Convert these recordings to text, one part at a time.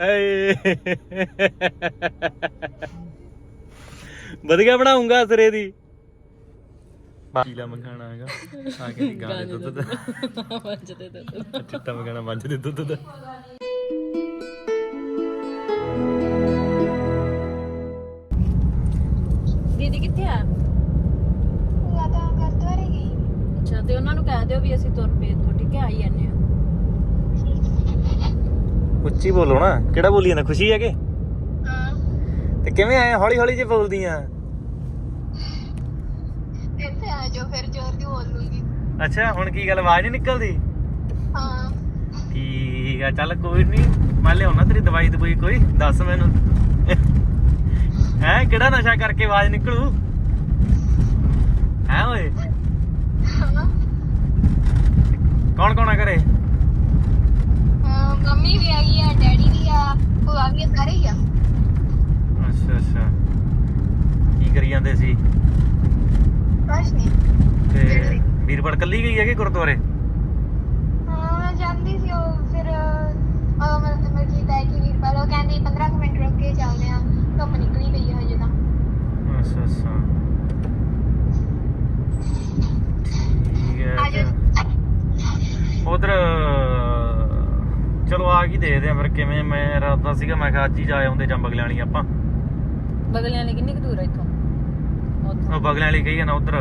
ਏ ਵਧੀਆ ਬਣਾਉਂਗਾ ਸਿਰੇ ਦੀ। ਕੀਲਾ ਮੰਗਾਣਾ ਹੈਗਾ। ਆ ਕੇ ਗਾਂ ਦੇ ਦੁੱਧ ਦਾ। ਵੱਜਦੇ ਤੇ ਚਿੱਟਾ ਮੰਗਾਣਾ ਮੱਝ ਦੇ ਦੁੱਧ ਦਾ। ਦੀਦੀ ਕਿੱਥੇ ਆ? ਭੂਆ ਤਾਂ ਗੁਰਦੁਆਰੇ ਗਈ। ਅੱਛਾ ਤੇ ਉਹਨਾਂ ਨੂੰ ਕਹਿ ਦਿਓ ਵੀ ਅਸੀਂ ਤੁਰ ਪਏ ਇੱਥੋਂ ਠੀਕ ਹੈ ਆਈ ਜਾਂਦੇ ਆ ਉੱਚੀ ਬੋਲੋ ਨਾ। ਕਿਹੜਾ ਬੋਲੀ ਜਾਂਦਾ ਖੁਸ਼ੀ ਹੈ ਕਿ? ਹਾਂ। ਤੇ ਕਿਵੇਂ ਆਏ? ਹੌਲੀ ਹੌਲੀ ਜੇ ਬੋਲਦੀ ਆ ਇੱਥੇ ਆ ਜਾਓ ਫਿਰ ਜ਼ੋਰ ਦੀ ਬੋਲ ਲੂੰਗੀ। ਅੱਛਾ ਹੁਣ ਕੀ ਗੱਲ ਆਵਾਜ਼ ਨਹੀਂ ਨਿਕਲਦੀ? ਹਾਂ। ਠੀਕ ਆ ਚੱਲ ਕੋਈ ਨਹੀਂ ਮੈਂ ਲਿਆਉਣਾ ਤੇਰੀ ਦਵਾਈ ਦਵਾਈ ਕੋਈ ਦੱਸ ਮੈਨੂੰ। ਹੈ ਕਿਹੜਾ ਨਸ਼ਾ ਕਰਕੇ ਆਵਾਜ਼ ਨਿਕਲੂ? ਹੈ ਓਏ ਹਾਂ ਕੌਣ ਕੌਣ ਆ ਘਰੇ ਹਾਂ, ਮੰਮੀ ਵੀ ਆ ਗਈ ਆ ਡੈਡੀ ਵੀ ਆ ਭੂਆ ਵੀ ਆ, ਸਾਰੇ ਹੀ ਆ। ਅੱਛਾ ਅੱਛਾ। ਕੀ ਕਰੀ ਜਾਂਦੇ ਸੀ? ਕੁਛ ਨਹੀਂ ਤੇ ਵੀਰਵੜ ਕੱਲੀ ਗਈ ਹੈ ਕਿ ਗੁਰਦੁਆਰੇ? ਹਾਂ ਜਾਂਦੀ ਸੀ ਉਹ ਫਿਰ ਉਹ ਮੈਂ ਮੈਂ ਕੀ ਤਾਂ ਕਿ ਵੀਰ ਪਾਲੋ ਕਹਿੰਦੀ 15 ਕੁ ਮਿੰਟ ਰੁਕ ਕੇ ਚੱਲਦੇ ਆ ਧੁੱਪ ਨਿਕਲੀ ਪਈ ਆ ਹਜੇ ਤਾਂ ਅੱਛਾ ਅੱਛਾ ਠੀਕ ਹੈ ਆ ਜਾਓ ਉਧਰ ਚਲੋ ਆ ਕੀ ਦੇਖਦੇ ਆ ਫਿਰ ਕਿਵੇਂ ਮੈਂ ਰਾਤਾ ਸੀਗਾ ਮੈਂ ਕਿਹਾ ਅੱਜ ਹੀ ਜਾ ਆਉਂਦੇ ਜਾਂ ਬਗਲਿਆਂ ਵਾਲੀ ਆਪਾਂ। ਬਗਲਿਆਂ ਲਈ ਕਿੰਨੀ ਕੁ ਦੂਰ ਆ ਇੱਥੋਂ? ਉੱਥੋਂ ਉਹ ਬਗਲਿਆਂ ਵਾਲੀ ਕਹੀ ਆ ਨਾ ਉਧਰ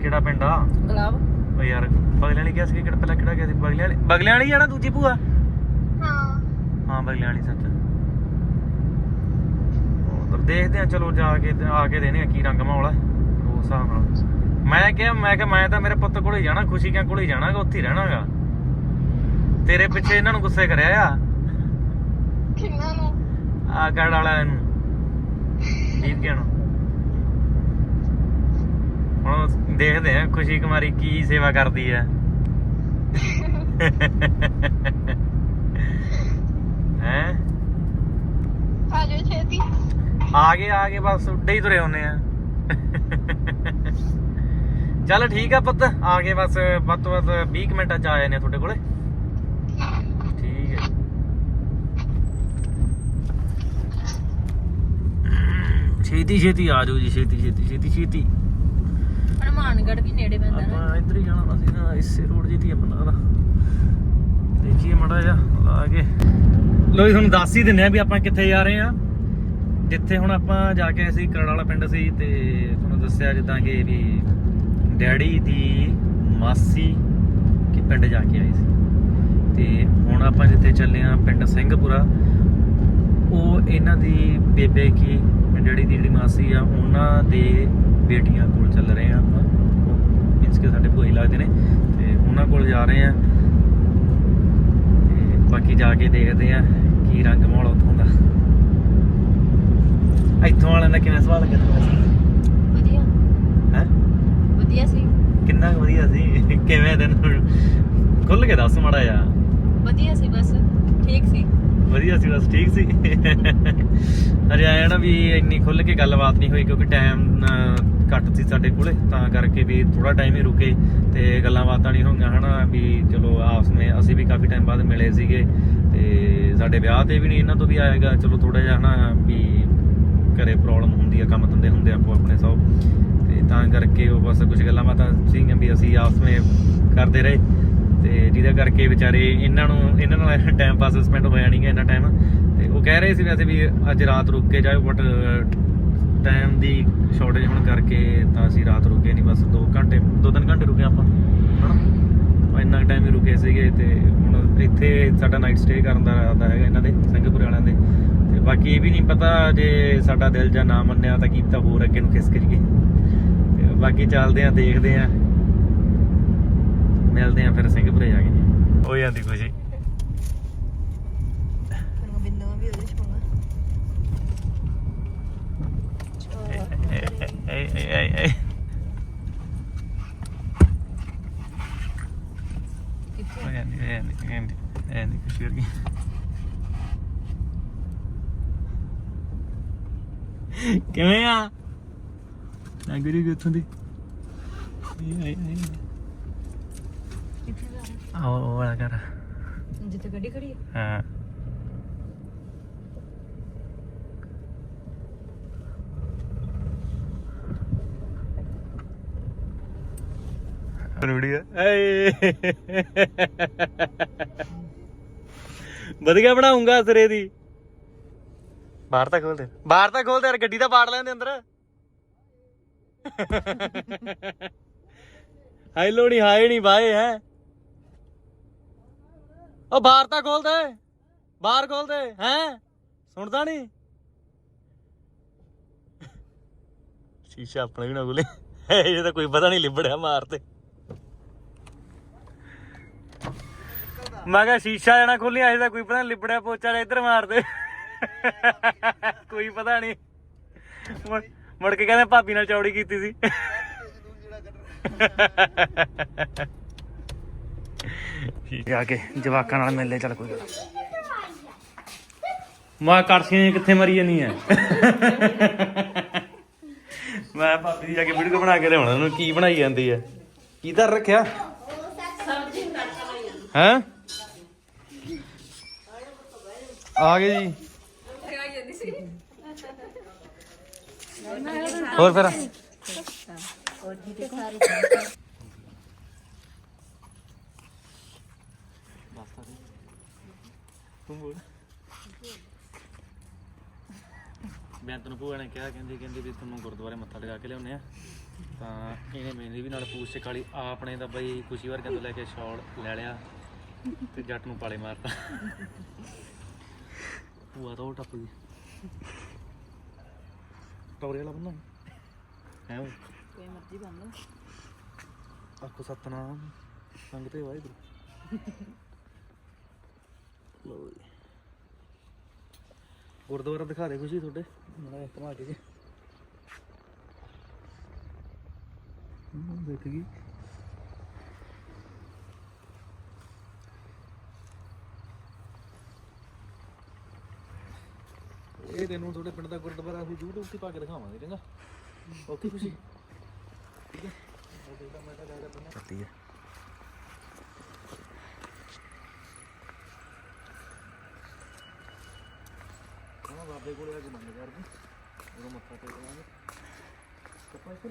ਕਿਹੜਾ ਪਿੰਡ ਆ? ਗਲਾਬ। ਉਹ ਯਾਰ ਬਗਲਿਆਂ ਵਾਲੀ ਕਿਹਾ ਸੀ ਕਿਹੜਾ ਪਹਿਲਾਂ ਕਿਹੜਾ ਗਿਆ ਸੀ? ਬਗਲਿਆਂ ਵਾਲੀ ਬਗਲਿਆਂ ਵਾਲੀ ਆ ਨਾ ਦੂਜੀ ਭੂਆ? ਹਾਂ। ਹਾਂ ਬਗਲਿਆਂ ਵਾਲੀ ਸੱਚ। ਉਧਰ ਦੇਖਦੇ ਆ ਚਲੋ ਜਾ ਕੇ ਆ ਕੇ ਦੇਣੇ ਆ ਕੀ ਰੰਗ ਮਾਹੌਲ ਹੈ ਉਸ ਹਿਸਾਬ ਨਾਲ। ਮੈਂ ਕਿਹਾ ਮੈਂ ਕਿਹਾ ਮੈਂ ਤਾਂ ਮੇਰੇ ਪੁੱਤ ਕੋਲ ਹੀ ਜਾਣਾ ਖੁਸ਼ੀ ਕਿਆਂ ਕੋਲ ਹੀ ਜਾਣਾਗਾ ਉੱਥੇ ਹੀ ਰਹਿਣਾਗਾ। ਤੇਰੇ ਪਿੱਛੇ ਇਹਨਾਂ ਨੂੰ ਗੁੱਸੇ ਕਰਿਆ ਆ? ਕਿੰਨਾ ਨੂੰ? ਆ ਗੜ ਵਾਲਿਆਂ ਨੂੰ। ਦੀਪ ਕਿਆਂ ਨੂੰ? ਹੁਣ ਦੇਖਦੇ ਆ ਖੁਸ਼ੀ ਕੁਮਾਰੀ ਕੀ ਸੇਵਾ ਕਰਦੀ ਹੈ ਹੈ? ਆ ਜਾਓ ਛੇਤੀ। ਆ ਗਏ ਆ ਗਏ ਬਸ ਉੱਡੇ ਹੀ ਤੁਰੇ ਹੁੰਨੇ ਆ। ਚੱਲ ਠੀਕ ਆ ਪੁੱਤ ਆ ਗਏ ਬਸ ਵੱਧ ਤੋਂ ਵੱਧ 20 ਕੁ ਮਿੰਟਾਂ ਚ ਆ ਆ ਤੁਹਾਡੇ ਕੋਲੇ। ਠੀਕ ਹੈ। ਛੇਤੀ ਛੇਤੀ ਆ ਜਾਓ ਜੀ ਛੇਤੀ ਛੇਤੀ ਛੇਤੀ ਛੇਤੀ। ਹਨੂਮਾਨਗੜ੍ਹ ਵੀ ਨੇੜੇ ਪੈਂਦਾ ਨਾ। ਆਪਾਂ ਇੱਧਰ ਹੀ ਜਾਣਾ ਸੀ ਨਾ ਇਸੇ ਰੋਡ ਜੀ ਦੀ ਆਪਣਾ ਦਾ। ਦੇਖੀਏ ਮੜਾ ਜਾ ਲਾ ਕੇ। ਲੋ ਜੀ ਤੁਹਾਨੂੰ ਦੱਸ ਹੀ ਦਿੰਨੇ ਆ ਵੀ ਆਪਾਂ ਕਿੱਥੇ ਜਾ ਰਹੇ ਆ। ਜਿੱਥੇ ਹੁਣ ਆਪਾਂ ਜਾ ਕੇ ਅਸੀਂ ਕਰੜ ਵਾਲਾ ਪਿੰਡ ਸੀ ਤੇ ਤੁਹਾਨੂੰ ਦੱਸਿਆ ਜਿੱਦਾਂ ਕਿ ਵੀ ਡੈਡੀ ਦੀ ਮਾਸੀ ਕੇ ਪਿੰਡ ਜਾ ਕੇ ਆਈ ਸੀ। ਤੇ ਹੁਣ ਆਪਾਂ ਜਿੱਥੇ ਚੱਲੇ ਆ ਪਿੰਡ ਸਿੰਘਪੁਰਾ ਉਹ ਇਹਨਾਂ ਦੀ ਬੇਬੇ ਕੀ ਡੈਡੀ ਦੀ ਜਿਹੜੀ ਮਾਸੀ ਆ ਉਹਨਾਂ ਦੇ ਬੇਟੀਆਂ ਕੋਲ ਚੱਲ ਰਹੇ ਆ ਆਪਾਂ। ਮੀਨਸ ਕਿ ਸਾਡੇ ਭੋਈ ਲੱਗਦੇ ਨੇ ਤੇ ਉਹਨਾਂ ਕੋਲ ਜਾ ਰਹੇ ਆ ਤੇ ਬਾਕੀ ਜਾ ਕੇ ਦੇਖਦੇ ਆ ਕੀ ਰੰਗ ਮਾਹੌਲ ਉੱਥੋਂ ਦਾ। ਇੱਥੋਂ ਵਾਲਿਆਂ ਦਾ ਕਿਵੇਂ ਸਵਾਲ ਕਰਦਾ ਸੀ ਵਧੀਆ। ਹੈ? ਵਧੀਆ ਸੀ। ਕਿੰਨਾ ਕੁ ਵਧੀਆ ਸੀ? ਕਿਵੇਂ ਦਿਨ ਖੁੱਲ ਕੇ ਦੱਸ ਮਾੜਾ ਜਾ ਵਧੀਆ ਸੀ ਬਸ, ਠੀਕ ਸੀ। ਵਧੀਆ ਸੀ, ਬਸ ਠੀਕ ਸੀ। ਅਰੇ ਆਇਆ ਨਾ ਵੀ ਇੰਨੀ ਖੁੱਲ ਕੇ ਗੱਲਬਾਤ ਨਹੀਂ ਹੋਈ ਕਿਉਂਕਿ ਟਾਈਮ ਘੱਟ ਸੀ ਸਾਡੇ ਕੋਲੇ, ਤਾਂ ਕਰਕੇ ਵੀ ਥੋੜਾ ਟਾਈਮ ਹੀ ਰੁਕੇ ਤੇ ਗੱਲਾਂ ਬਾਤਾਂ ਨਹੀਂ ਹੋਈਆਂ, ਹਨਾ, ਵੀ ਚਲੋ ਆਪਸ ਵਿੱਚ ਅਸੀਂ ਵੀ ਕਾਫੀ ਟਾਈਮ ਬਾਅਦ ਮਿਲੇ ਸੀਗੇ ਤੇ ਸਾਡੇ ਵਿਆਹ ਤੇ ਵੀ ਨਹੀਂ ਇਹਨਾਂ ਤੋਂ ਵੀ ਆਏਗਾ ਚਲੋ ਥੋੜਾ ਜਿਹਾ, ਹਨਾ, ਵੀ ਘਰੇ ਪ੍ਰੋਬਲਮ ਹੁੰਦੀ ਆ, ਕੰਮ ਧੰਦੇ ਹੁੰਦੇ ਆਪੋ ਆਪਣੇ ਸਭ। ਤੇ ਤਾਂ ਕਰਕੇ ਉਹ ਬਸ ਕੁਝ ਗੱਲਾਂ ਬਾਤਾਂ ਸੀਗੀਆਂ ਵੀ ਅਸੀਂ ਆਪਸ ਵਿੱਚ ਕਰਦੇ ਰਹੇ। ਤੇ ਜਿਹਦੇ ਕਰਕੇ ਵਿਚਾਰੇ ਇਹਨਾਂ ਨੂੰ, ਇਹਨਾਂ ਨਾਲ ਟਾਈਮ ਪਾਸ ਸਪੈਂਡ ਹੋਇਆ ਨਹੀਂ ਗਾ ਇੰਨਾ ਟਾਈਮ ਤੇ ਉਹ ਕਹਿ ਰਹੇ ਸੀ ਵੈਸੇ ਵੀ ਅੱਜ ਰਾਤ ਰੁਕ ਕੇ ਜਾਓ ਬਟ ਟਾਈਮ ਦੀ ਸ਼ਾਰਟੇਜ ਹੋਣ ਕਰਕੇ ਤਾਂ ਅਸੀਂ ਰਾਤ ਰੁਕੇ ਨਹੀਂ ਬਸ 2 ਘੰਟੇ 2-3 ਘੰਟੇ ਰੁਕੇ ਆਪਾਂ, ਹਨਾ? ਇੰਨਾ ਟਾਈਮ ਹੀ ਰੁਕੇ ਸੀਗੇ ਤੇ ਹੁਣ ਇੱਥੇ ਸਾਡਾ ਨਾਈਟ ਸਟੇ ਕਰਨ ਦਾ ਇਰਾਦਾ ਹੈਗਾ ਇਹਨਾਂ ਦੇ ਸਿੰਘਪੁਰ ਵਾਲਿਆਂ ਦੇ। ਤੇ ਬਾਕੀ ਇਹ ਵੀ ਨਹੀਂ ਪਤਾ ਜੇ ਸਾਡਾ ਦਿਲ ਜਾਂ ਨਾ ਮੰਨਿਆ ਤਾਂ ਕੀਤਾ ਹੋਰ ਅੱਗੇ ਨੂੰ ਖਿਸਕ ਜੀਏ ਤੇ ਬਾਕੀ ਚੱਲਦੇ ਆਂ, ਦੇਖਦੇ ਆਂ। ਮਿਲਦੇ ਆਂ ਫਿਰ ਸਿੰਘਪੁਰੇ ਜਾ ਕੇ। ਹੋ ਜਾਂਦੀ ਖੁਸ਼ੀ। ਬਿੰਦੂ ਵੀ ਉਹਦੇ ਚ ਪਾਉਣਾ। ਏ ਏ ਏ ਏ ਹੋ ਜਾਂਦੀ ਹੋ ਜਾਂਦੀ ਹੋ ਜਾਂਦੀ ਹੋ ਜਾਂਦੀ ਖੁਸ਼ੀ ਵਰਗੀ। ਕਿਵੇਂ ਆ? ਨਗਰੀ ਕਿੱਥੋਂ ਦੀ ਆਈ ਆਈ ਆਈ ਕਿੱਥੇ ਜਾ ਆਹ ਉਹ ਵਾਲਾ ਘਰ। ਜਿੱਥੇ ਗੱਡੀ ਖੜੀ ਹੈ। ਹਾਂ ਵਧੀਆ ਬਣਾਉਂਗਾ ਸਰੇ ਦੀ। ਬਾਹਰ ਤਾਂ ਖੋਲ ਦੇ ਬਾਹਰ ਤਾਂ ਖੋਲ ਦੇ ਯਾਰ ਗੱਡੀ ਦਾ ਪਾੜ ਲੈਂਦੇ ਅੰਦਰ। ਹਾਈ ਲੋਣੀ ਹਾਈ ਨਹੀਂ ਬਾਏ ਹੈ। ਉਹ ਬਾਹਰ ਤਾਂ ਖੋਲ ਦੇ। ਬਾਹਰ ਖੋਲ ਦੇ, ਹੈ? ਸੁਣਦਾ ਨਹੀਂ ਸ਼ੀਸ਼ਾ ਆਪਣਾ ਵੀ ਨਾ ਖੋਲੇ ਇਹ ਤਾਂ ਕੋਈ ਪਤਾ ਨਹੀਂ ਲਿਬੜਿਆ ਮਾਰ ਤੇ। ਮੈਂ ਕਿਹਾ ਸ਼ੀਸ਼ਾ ਜਣਾ ਖੋਲਿਆ ਤਾਂ ਕੋਈ ਪਤਾ ਨੀ ਲਿਬੜਿਆ ਪੋਚਾ ਜਿਹਾ ਇੱਧਰ ਮਾਰ ਦੇ ਕੋਈ ਪਤਾ ਨਹੀਂ ਮੁੜ ਕੇ ਕਹਿੰਦੇ ਭਾਬੀ ਨਾਲ ਚੌੜੀ ਕੀਤੀ ਸੀ। ਠੀਕ ਆ ਕੇ ਜਵਾਕਾਂ ਨਾਲ ਮਿਲ ਲੈ, ਚੱਲ ਕੋਈ ਗੱਲ ਮੈਂ ਕਰਸੀਆਂ ਕਿੱਥੇ ਮਰੀ ਜਾਨੀ ਐ? ਮੈਂ ਭਾਬੀ ਦੀ ਜਾ ਕੇ ਵੀਡੀਓ ਬਣਾ ਕੇ ਲਿਆਉਣਾ, ਉਹਨੂੰ ਕੀ ਬਣਾਈ ਜਾਂਦੀ ਐ? ਕੀ ਧਰ ਰੱਖਿਆ? ਹੈ? ਆ ਗਏ ਜੀ। ਹੋਰ ਫਿਰ? ਤੂੰ ਬੋਲ। ਬੇਅੰਤ ਨੂੰ ਭੂਆ ਨੇ ਕਿਹਾ ਕਹਿੰਦੀ ਕਹਿੰਦੀ ਵੀ ਤੁਹਾਨੂੰ ਗੁਰਦੁਆਰੇ ਮੱਥਾ ਲਗਾ ਕੇ ਲਿਆਉਨੇ ਆ। ਤਾਂ ਇਹਨੇ ਮੇਰੀ ਵੀ ਨਾਲ ਪੂਛ ਕਾਲੀ ਆਪਣੇ ਦਾ ਬਈ ਖੁਸ਼ੀ ਵਰਗਾਂ ਤੋਂ ਲੈ ਕੇ ਸ਼ੌਲ ਲੈ ਲਿਆ ਤੇ ਜੱਟ ਨੂੰ ਪਾਲੇ ਮਾਰਤਾ। ਭੂਆ ਤਾਂ ਉਹ ਟੱਪ ਗਈ। ਟੌਰੇ ਵਾਲਾ ਬੰਦਾ ਹੈ ਉਹ? ਕੋਈ ਮਰਜ਼ੀ ਲਓ ਆਖੋ ਸਤਨਾਮ ਸੰਗਤੇ ਵਾਹਿਗੁਰੂ ਲੋ ਜੀ। ਗੁਰਦੁਆਰਾ ਦਿਖਾ ਦੇ ਖੁਸ਼ੀ ਤੁਹਾਡੇ। ਮੜਾ ਘੁਮਾ ਕੇ। ਜੀ ਦੇਖ ਗਈ। ਇਹ ਤੈਨੂੰ ਤੁਹਾਡੇ ਪਿੰਡ ਦਾ ਗੁਰਦੁਆਰਾ ਅਸੀਂ YouTube ਤੇ ਪਾ ਕੇ ਦਿਖਾਵਾਂਗੇ ਚੰਗਾ? ਓਕੇ ਖੁਸ਼ੀ। ਠੀਕ ਹੈ। ਕਰਤੀ ਹੈ ਹਾਂ। ਬਾਬੇ ਕੋਲੇ ਅੱਜ ਮੰਨ ਕਰ ਦੂੰ। ਉਹ ਮੱਥਾ ਟੇਕ ਲਾਂਗੇ। ਕੱਪਾ ਇੱਥੇ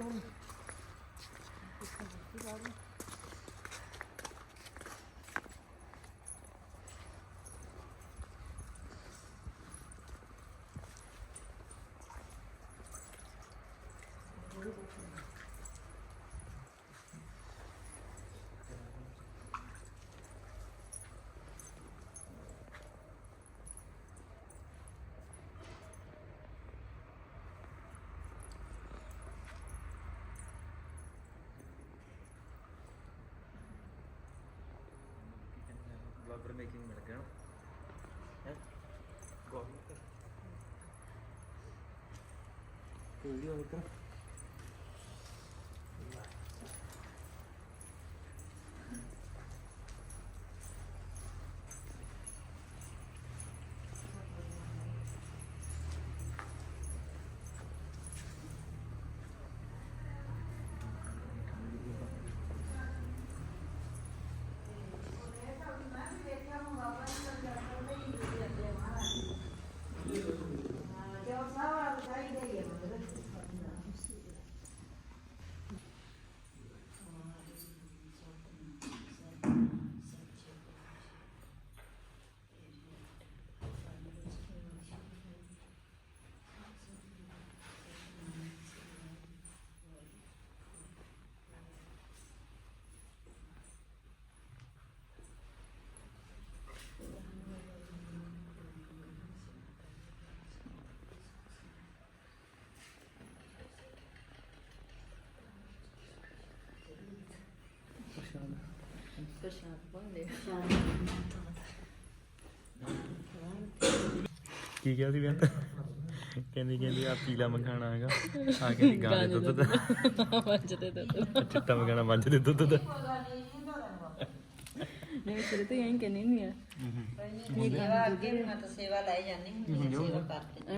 ਬਲੌਗਰ ਮੇਕਿੰਗ ਮਿਲ ਗਿਆ ਹੈ ਗੋਲ ਤੇ ਵੀਡੀਓ ਇੱਕ ਕੀ ਕਿਹਾ ਸੀ ਬੇਅੰਤ ਕਹਿੰਦੀ ਕਹਿੰਦੀ ਆ ਪੀਲਾ ਮਖਾਣਾ ਹੈਗਾ। ਆ ਕਹਿੰਦੀ ਗਾਂ ਦੇ ਦੁੱਧ ਦਾ। ਵੱਜਦੇ ਤਾਂ ਚਿੱਟਾ ਮਖਾਣਾ ਮੱਝ ਦੇ ਦੁੱਧ ਦਾ। ਨਹੀਂ ਸਿਰ ਤੇ ਐਂ ਕਹਿੰਦੀ ਨਹੀਂ ਆ। ਸੇਵਾ ਅੱਗੇ ਵੀ ਮੈਂ ਤਾਂ ਸੇਵਾ ਲੈ ਜਾਂਦੀ ਹੁੰਦੀ ਸੇਵਾ ਕਰਦੇ